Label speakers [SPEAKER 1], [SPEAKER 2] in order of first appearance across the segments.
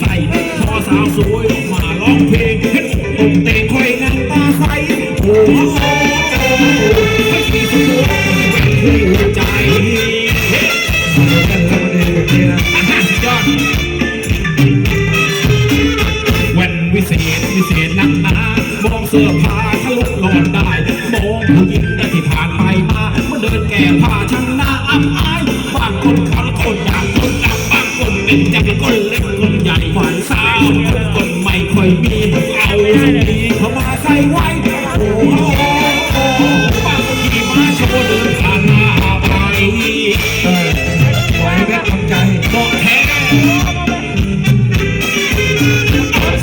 [SPEAKER 1] ใส่พอสาวสวยออกมาร้องเพลงเห็นอกเตะคอยนั้นตาใสหัว คนเล็กคนใหญ่ขวานสาวคนไม่ค่อยมีเอาดีเข้ามาใส่ไว้โอ้โหบางทีมาโชว์ดินานมไป
[SPEAKER 2] เอไว้แวะใจ
[SPEAKER 1] เกาแท้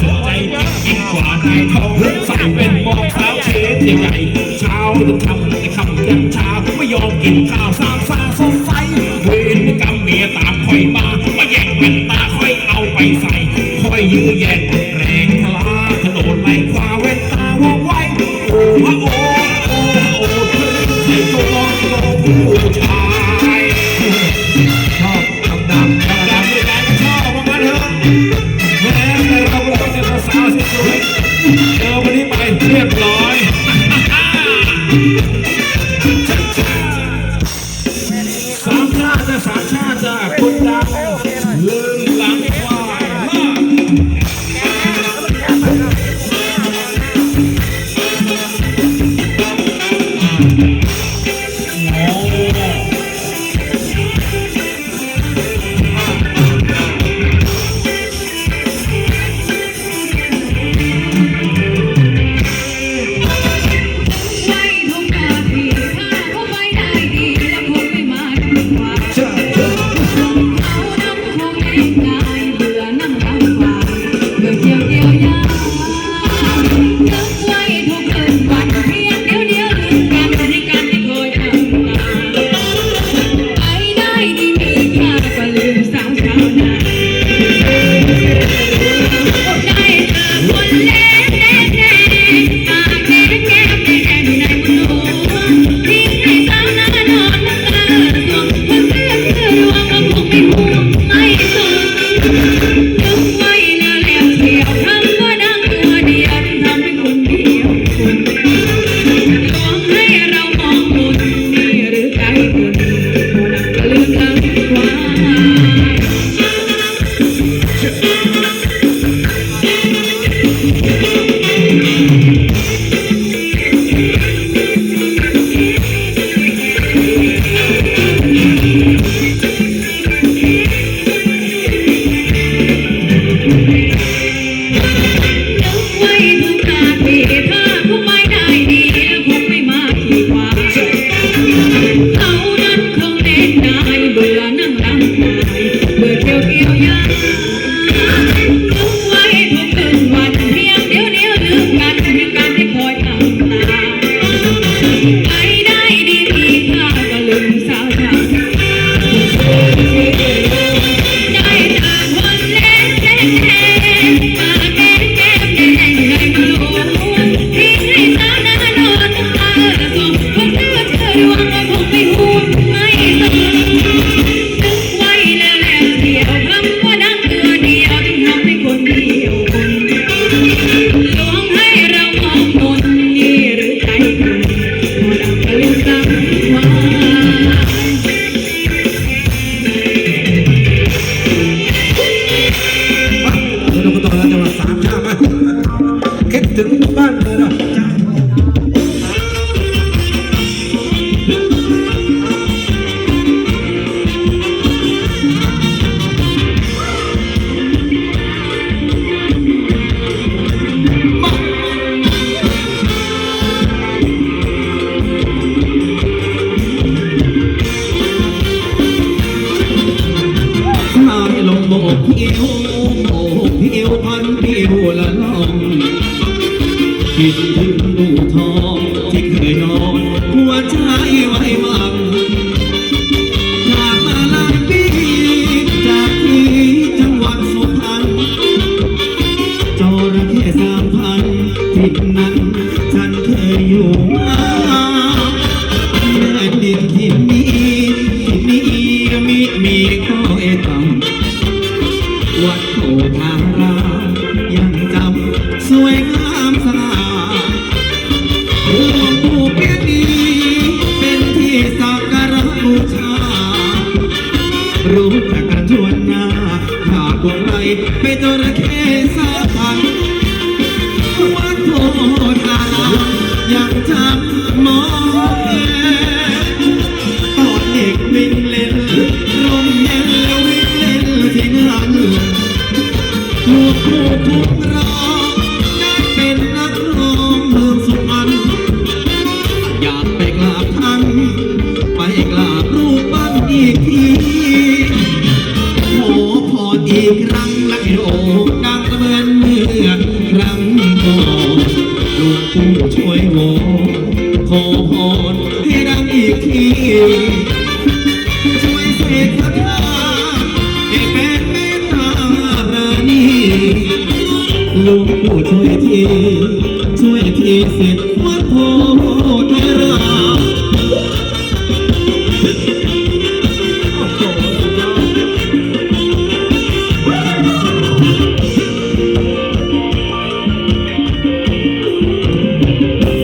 [SPEAKER 1] สนใจยิ่กว่านายทองใส่เป็นมองเท้เชดใหญ่เช้าต้อทำแต่คำยันเชาไม่ยอมกินข้าวสามสาสงสัยเวรกรรมเมียตามคอยมามาแย่งเป็นตา ไปใส่คอยยื้อแย่ง We'll be เอวโนเอว
[SPEAKER 3] พันเดียวละล่องคิด
[SPEAKER 2] ถึงลูกทองที่เคยนอนหัวใจไว้มา จระเข้สาพันวัดโพธารามยังจำมองเห็น ช่วยโอนขอพรให้ดังอีกทีช่วยเสกสักคาให้เป็นเมตตารานีลวงผู้ช่วยที ช่วยทีเสร็จวัดโพธารา Thank you.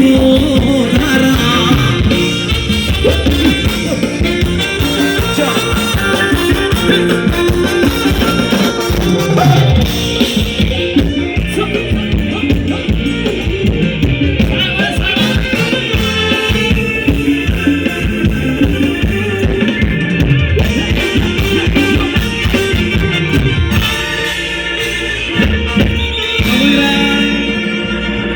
[SPEAKER 2] รู้ทารา